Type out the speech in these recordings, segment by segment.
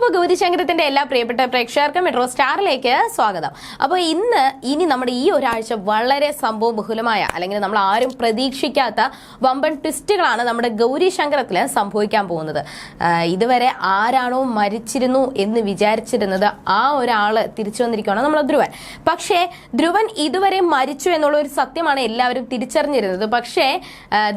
അപ്പോൾ ഗൗരിശങ്കരത്തിന്റെ എല്ലാ പ്രിയപ്പെട്ട പ്രേക്ഷകർക്കും മെട്രോ സ്റ്റാറിലേക്ക് സ്വാഗതം. അപ്പോൾ ഇന്ന് ഇനി നമ്മുടെ ഈ ഒരാഴ്ച വളരെ സംഭവ ബഹുലമായ അല്ലെങ്കിൽ നമ്മൾ ആരും പ്രതീക്ഷിക്കാത്ത വമ്പൻ ട്വിസ്റ്റുകളാണ് നമ്മുടെ ഗൗരിശങ്കരത്തിൽ സംഭവിക്കാൻ പോകുന്നത്. ഇതുവരെ ആരാണോ മരിച്ചിരുന്നു എന്ന് വിചാരിച്ചിരുന്നത് ആ ഒരാൾ തിരിച്ചു വന്നിരിക്കുകയാണ് നമ്മൾ ധ്രുവൻ. പക്ഷേ ധ്രുവൻ ഇതുവരെ മരിച്ചു എന്നുള്ള ഒരു സത്യമാണ് എല്ലാവരും തിരിച്ചറിഞ്ഞിരുന്നത്. പക്ഷേ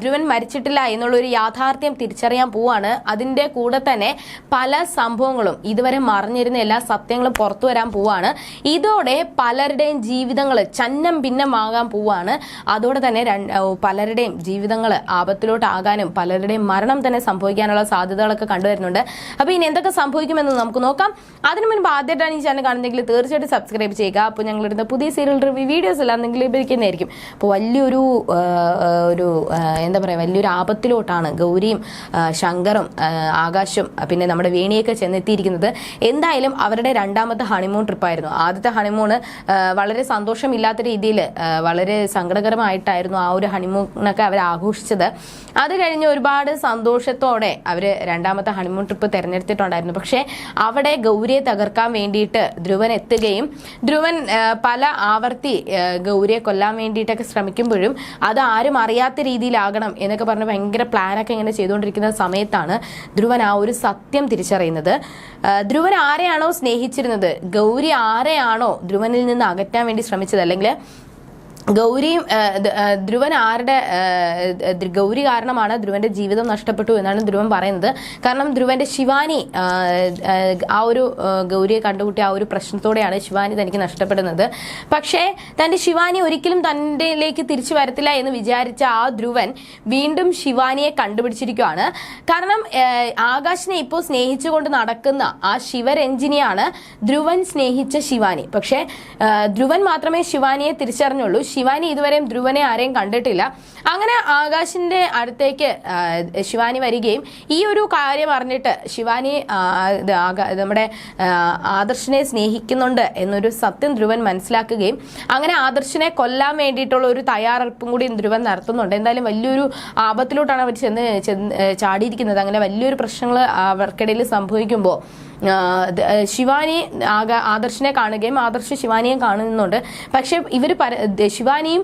ധ്രുവൻ മരിച്ചിട്ടില്ല എന്നുള്ള ഒരു യാഥാർത്ഥ്യം തിരിച്ചറിയാൻ പോവാണ്. അതിന്റെ കൂടെ തന്നെ പല സംഭവങ്ങളും ഇതുവരെ മറിഞ്ഞിരുന്ന എല്ലാ സത്യങ്ങളും പുറത്തു വരാൻ പോവാണ്. ഇതോടെ പലരുടെയും ജീവിതങ്ങൾ ചന്നം ഭിന്നമാകാൻ പോവാണ്. അതോടെ തന്നെ പലരുടെയും ജീവിതങ്ങൾ ആപത്തിലോട്ടാകാനും പലരുടെയും മരണം തന്നെ സംഭവിക്കാനുള്ള സാധ്യതകളൊക്കെ കണ്ടുവരുന്നുണ്ട് അപ്പോൾ ഇനി എന്തൊക്കെ സംഭവിക്കുമെന്ന് നമുക്ക് നോക്കാം. അതിനു മുൻപ് ആദ്യമായിട്ടാണ് ഈ ചാനൽ കാണുന്നെങ്കിൽ തീർച്ചയായിട്ടും സബ്സ്ക്രൈബ് ചെയ്യുക. അപ്പോൾ ഞങ്ങളിടുന്ന പുതിയ സീരിയൽ റിവ്യൂ വീഡിയോസ് എല്ലാം നിങ്ങൾ ലഭിക്കുന്നതായിരിക്കും അപ്പോൾ വലിയൊരു ഒരു എന്താ പറയുക വലിയൊരു ആപത്തിലോട്ടാണ് ഗൗരിയും ശങ്കറും ആകാശും പിന്നെ നമ്മുടെ വേണിയൊക്കെ ചെന്നെത്തിയിരിക്കുന്നത്. എന്തായാലും അവരുടെ രണ്ടാമത്തെ ഹണിമൂൺ ട്രിപ്പായിരുന്നു ആദ്യത്തെ ഹണിമൂണ് വളരെ സന്തോഷമില്ലാത്ത രീതിയിൽ വളരെ സങ്കടകരമായിട്ടായിരുന്നു ആ ഒരു ഹണിമൂണൊക്കെ അവർ ആഘോഷിച്ചത്. അത് കഴിഞ്ഞ് ഒരുപാട് സന്തോഷത്തോടെ അവർ രണ്ടാമത്തെ ഹണിമൂൺ ട്രിപ്പ് തിരഞ്ഞെടുത്തിട്ടുണ്ടായിരുന്നു. പക്ഷേ അവിടെ ഗൗരിയെ തകർക്കാൻ വേണ്ടിയിട്ട് ധ്രുവൻ എത്തുകയും ധ്രുവൻ പല ആവർത്തി ഗൗരിയെ കൊല്ലാൻ വേണ്ടിയിട്ടൊക്കെ ശ്രമിക്കുമ്പോഴും അത് ആരും അറിയാത്ത രീതിയിലാകണം എന്നൊക്കെ പറഞ്ഞ് ഭയങ്കര പ്ലാനൊക്കെ ഇങ്ങനെ ചെയ്തുകൊണ്ടിരിക്കുന്ന സമയത്താണ് ധ്രുവൻ ആ ഒരു സത്യം തിരിച്ചറിയുന്നത്. ധ്രുവൻ ആരെയാണോ സ്നേഹിച്ചിരുന്നത്? ഗൗരി ആരെയാണോ ധ്രുവനിൽ നിന്ന് അകറ്റാൻ വേണ്ടി ശ്രമിച്ചത്? അല്ലെങ്കിൽ ഗൗരിയും ധ്രുവൻ ആരുടെ ഗൗരി കാരണമാണ് ധ്രുവന്റെ ജീവിതം നഷ്ടപ്പെട്ടു എന്നാണ് ധ്രുവൻ പറയുന്നത്. കാരണം ധ്രുവന്റെ ശിവാനി ആ, ഒരു ഗൗരിയെ കണ്ടുകൂട്ടിയ ആ ഒരു പ്രശ്നത്തോടെയാണ് ശിവാനി തനിക്ക് നഷ്ടപ്പെടുന്നത്. പക്ഷേ തന്റെ ശിവാനി ഒരിക്കലും തന്റെലേക്ക് തിരിച്ചു വരത്തില്ല എന്ന് വിചാരിച്ച ആ ധ്രുവൻ വീണ്ടും ശിവാനിയെ കണ്ടുപിടിച്ചിരിക്കുകയാണ് കാരണം ആകാശിനെ ഇപ്പോൾ സ്നേഹിച്ചുകൊണ്ട് നടക്കുന്ന ആ ശിവരഞ്ജിനിയാണ് ധ്രുവൻ സ്നേഹിച്ച ശിവാനി. പക്ഷേ ധ്രുവൻ മാത്രമേ ശിവാനിയെ തിരിച്ചറിഞ്ഞുള്ളൂ. ശിവാനി ഇതുവരെയും ധ്രുവനെ ആരെയും കണ്ടിട്ടില്ല. അങ്ങനെ ആകാശിന്റെ അടുത്തേക്ക് ശിവാനി വരികയും ഈ ഒരു കാര്യം അറിഞ്ഞിട്ട് ശിവാനി നമ്മുടെ ആദർശനെ സ്നേഹിക്കുന്നുണ്ട് എന്നൊരു സത്യം ധ്രുവൻ മനസ്സിലാക്കുകയും അങ്ങനെ ആദർശിനെ കൊല്ലാൻ വേണ്ടിയിട്ടുള്ള ഒരു തയ്യാറെടുപ്പും കൂടി ധ്രുവൻ നടത്തുന്നുണ്ട്. എന്തായാലും വലിയൊരു ആപത്തിലോട്ടാണ് അവർ ചെന്ന് ചാടിയിരിക്കുന്നത്. അങ്ങനെ വലിയൊരു പ്രശ്നങ്ങൾ അവർക്കിടയിൽ സംഭവിക്കുമ്പോൾ ശിവാനി ആദർശിനെ കാണുകയും ആദർശ് ശിവാനിയെ കാണുന്നുണ്ട്. പക്ഷെ ഇവർ ശിവാനിയും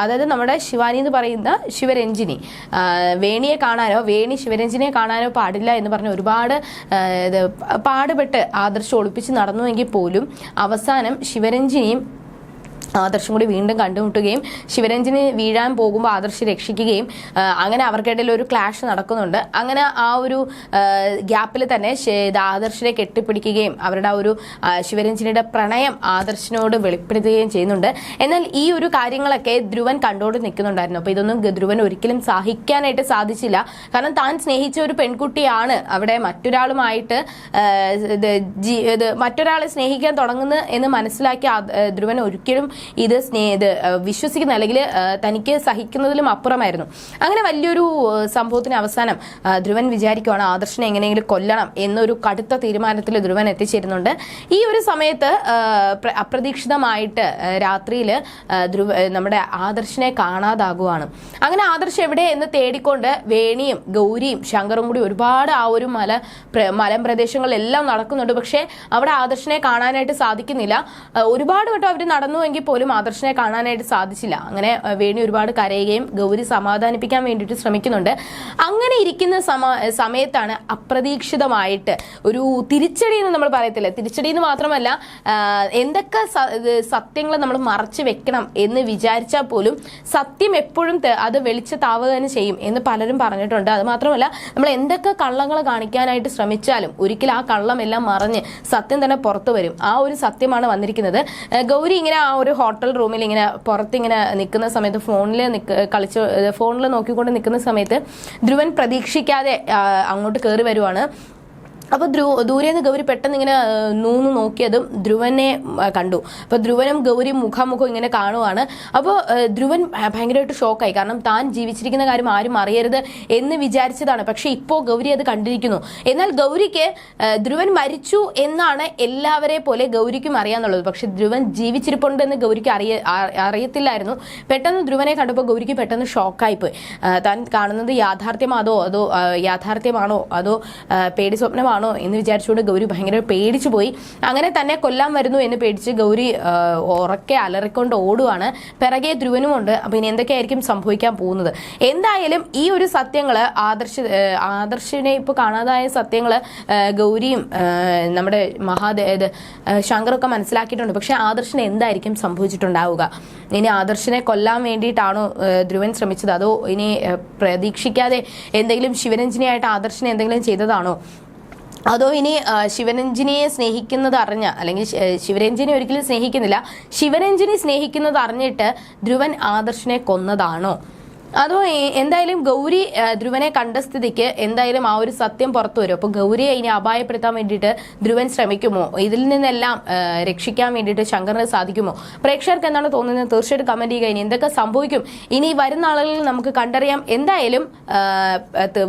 അതായത് നമ്മുടെ ശിവാനി എന്ന് പറയുന്ന ശിവരഞ്ജിനി. വേണിയെ കാണാനോ വേണി ശിവരഞ്ജിനെ കാണാനോ പാടില്ല എന്ന് പറഞ്ഞ് ഒരുപാട് പാടുപെട്ട് ആദർശം ഒളിപ്പിച്ച് നടന്നുവെങ്കിൽ പോലും അവസാനം ശിവരഞ്ജിനിയും ആദർശം കൂടി വീണ്ടും കണ്ടുമുട്ടുകയും ശിവരഞ്ജന് വീഴാൻ പോകുമ്പോൾ ആദർശ് രക്ഷിക്കുകയും അങ്ങനെ അവർക്കിടയിൽ ഒരു ക്ലാഷ് നടക്കുന്നുണ്ട്. അങ്ങനെ ആ ഒരു ഗ്യാപ്പിൽ തന്നെ ആദർശിനെ കെട്ടിപ്പിടിക്കുകയും അവരുടെ ആ ഒരു ശിവരഞ്ജനിയുടെ പ്രണയം ആദർശിനോട് വെളിപ്പെടുത്തുകയും ചെയ്യുന്നുണ്ട്. എന്നാൽ ഈ ഒരു കാര്യങ്ങളൊക്കെ ധ്രുവൻ കണ്ടോട് നിൽക്കുന്നുണ്ടായിരുന്നു. അപ്പോൾ ഇതൊന്നും ധ്രുവൻ ഒരിക്കലും സഹിക്കാനായിട്ട് സാധിച്ചില്ല. കാരണം താൻ സ്നേഹിച്ച ഒരു പെൺകുട്ടിയാണ് അവിടെ മറ്റൊരാളുമായിട്ട് മറ്റൊരാളെ സ്നേഹിക്കാൻ തുടങ്ങുന്നത് എന്ന് മനസ്സിലാക്കി ധ്രുവൻ ഒരിക്കലും ഇത് സ്നേ ഇത് വിശ്വസിക്കുന്ന അല്ലെങ്കിൽ തനിക്ക് സഹിക്കുന്നതിലും അപ്പുറമായിരുന്നു. അങ്ങനെ വലിയൊരു സംഭവത്തിന് അവസാനം ധ്രുവൻ വിചാരിക്കുവാണ് ആദർശനെ എങ്ങനെയെങ്കിലും കൊല്ലണം എന്നൊരു കടുത്ത തീരുമാനത്തിൽ ധ്രുവൻ എത്തിച്ചേരുന്നുണ്ട്. ഈ ഒരു സമയത്ത് അപ്രതീക്ഷിതമായിട്ട് രാത്രിയിൽ ധ്രുവ നമ്മുടെ ആദർശനെ കാണാതാകുവാണ്. അങ്ങനെ ആദർശ് എവിടെ എന്ന് തേടിക്കൊണ്ട് വേണിയും ഗൗരിയും ശങ്കറും കൂടി ഒരുപാട് ആ ഒരു മല മലം പ്രദേശങ്ങളിലെല്ലാം നടക്കുന്നുണ്ട്. പക്ഷേ അവിടെ ആദർശനെ കാണാനായിട്ട് സാധിക്കുന്നില്ല. ഒരുപാട് വട്ടം അവർ നടന്നുവെങ്കിൽ പോലും ആദർശനെ കാണാനായിട്ട് സാധിച്ചില്ല. അങ്ങനെ വേണി ഒരുപാട് കരയുകയും ഗൗരി സമാധാനിപ്പിക്കാൻ വേണ്ടിയിട്ട് ശ്രമിക്കുന്നുണ്ട്. അങ്ങനെ ഇരിക്കുന്ന സമ സമയത്താണ് അപ്രതീക്ഷിതമായിട്ട് ഒരു തിരിച്ചടി എന്ന് നമ്മൾ പറയത്തില്ല? തിരിച്ചടി എന്ന് മാത്രമല്ല എന്തൊക്കെ സത്യങ്ങൾ നമ്മൾ മറച്ചു വെക്കണം എന്ന് വിചാരിച്ചാൽ പോലും സത്യം എപ്പോഴും അത് വെളിച്ചത്താവുക തന്നെ ചെയ്യും എന്ന് പലരും പറഞ്ഞിട്ടുണ്ട്. അത് മാത്രമല്ല നമ്മൾ എന്തൊക്കെ കള്ളങ്ങൾ കാണിക്കാനായിട്ട് ശ്രമിച്ചാലും ഒരിക്കലും ആ കള്ളം എല്ലാം മറഞ്ഞ് സത്യം തന്നെ പുറത്തു വരും. ആ ഒരു സത്യമാണ് വന്നിരിക്കുന്നത്. ഗൗരി ഇങ്ങനെ ആ ഒരു ഹോട്ടൽ റൂമിൽ ഇങ്ങനെ പുറത്തിങ്ങനെ നിൽക്കുന്ന സമയത്ത് ഫോണിൽ നിൽക്ക് കളിച്ച് ഫോണിൽ നോക്കിക്കൊണ്ട് നിൽക്കുന്ന സമയത്ത് ധ്രുവൻ പ്രതീക്ഷിക്കാതെ അങ്ങോട്ട് കയറി വരുവാണ്. അപ്പോൾ ദൂരെ ദൂരേന്ന് ഗൗരി പെട്ടെന്ന് ഇങ്ങനെ നൂന്ന് നോക്കിയതും ധ്രുവനെ കണ്ടു. അപ്പോൾ ധ്രുവനും ഗൗരി മുഖാമുഖം ഇങ്ങനെ കാണുവാണ്. അപ്പോൾ ധ്രുവൻ ഭയങ്കരമായിട്ട് ഷോക്കായി. കാരണം താൻ ജീവിച്ചിരിക്കുന്ന കാര്യം ആരും അറിയരുത് എന്ന് വിചാരിച്ചതാണ്. പക്ഷേ ഇപ്പോൾ ഗൗരി അത് കണ്ടിരിക്കുന്നു. എന്നാൽ ഗൗരിക്ക് ധ്രുവൻ മരിച്ചു എന്നാണ് എല്ലാവരെ പോലെ ഗൗരിക്കും അറിയാന്നുള്ളത്. പക്ഷെ ധ്രുവൻ ജീവിച്ചിരിപ്പുണ്ട് എന്ന് ഗൗരിക്ക് അറിയ അറിയത്തില്ലായിരുന്നു. പെട്ടെന്ന് ധ്രുവനെ കണ്ടപ്പോൾ ഗൗരിക്ക് പെട്ടെന്ന് ഷോക്കായിപ്പോയി പോയി. താൻ കാണുന്നത് യാഥാർത്ഥ്യമാണോ അതോ യാഥാർത്ഥ്യമാണോ? അതോ പേടി സ്വപ്നമാണോ? കൊന്നതാണോ എന്ന് വിചാരിച്ചുകൊണ്ട് ഗൗരി ഭയങ്കര പേടിച്ചു പോയി. അങ്ങനെ തന്നെ കൊല്ലാൻ വരുന്നു എന്ന് പേടിച്ച് ഗൗരി ഉറക്കെ അലറിക്കൊണ്ട് ഓടുവാണ്. പിറകെ ധ്രുവനുമുണ്ട് അപ്പൊ ഇനി എന്തൊക്കെയായിരിക്കും സംഭവിക്കാൻ പോകുന്നത്? എന്തായാലും ഈ ഒരു സത്യങ്ങൾ ആദർശ ആദർശിനെ ഇപ്പൊ കാണാതായ സത്യങ്ങൾ ഗൗരിയും നമ്മുടെ മഹാദേ ശങ്കറൊക്കെ മനസ്സിലാക്കിയിട്ടുണ്ട്. പക്ഷെ ആദർശിന് എന്തായിരിക്കും സംഭവിച്ചിട്ടുണ്ടാവുക? ഇനി ആദർശിനെ കൊല്ലാൻ വേണ്ടിയിട്ടാണോ ധ്രുവൻ ശ്രമിച്ചത്? അതോ ഇനി പ്രതീക്ഷിക്കാതെ എന്തെങ്കിലും ശിവരഞ്ജിനിയായിട്ട് ആദർശിനെ എന്തെങ്കിലും ചെയ്തതാണോ? അതോ ഇനി ശിവരഞ്ജിനിയെ സ്നേഹിക്കുന്നത് അറിഞ്ഞ അല്ലെങ്കിൽ ശിവരഞ്ജിനി ഒരിക്കലും സ്നേഹിക്കുന്നില്ല ശിവരഞ്ജിനി സ്നേഹിക്കുന്നത് അറിഞ്ഞിട്ട് ധ്രുവൻ ആദർശിനെ കൊന്നതാണോ? അതോ എന്തായാലും ഗൗരി ധ്രുവനെ കണ്ട സ്ഥിതിക്ക് എന്തായാലും ആ ഒരു സത്യം പുറത്തു വരും. അപ്പോൾ ഗൗരിയെ ഇനി അപായപ്പെടുത്താൻ വേണ്ടിയിട്ട് ധ്രുവൻ ശ്രമിക്കുമോ? ഇതിൽ നിന്നെല്ലാം രക്ഷിക്കാൻ വേണ്ടിയിട്ട് ശങ്കറിന് സാധിക്കുമോ? പ്രേക്ഷകർക്ക് എന്താണ് തോന്നുന്നത്? തീർച്ചയായിട്ടും കമന്റ് ചെയ്യുക. ഇനി എന്തൊക്കെ സംഭവിക്കും? ഇനി വരുന്ന ആളുകളിൽ നമുക്ക് കണ്ടറിയാം. എന്തായാലും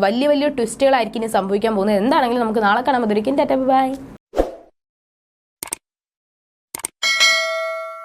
വലിയ വലിയ ട്വിസ്റ്റുകളായിരിക്കും ഇനി സംഭവിക്കാൻ പോകുന്നത്. എന്താണെങ്കിലും നമുക്ക് നാളെ കാണാൻ പറ്റും ബൈ.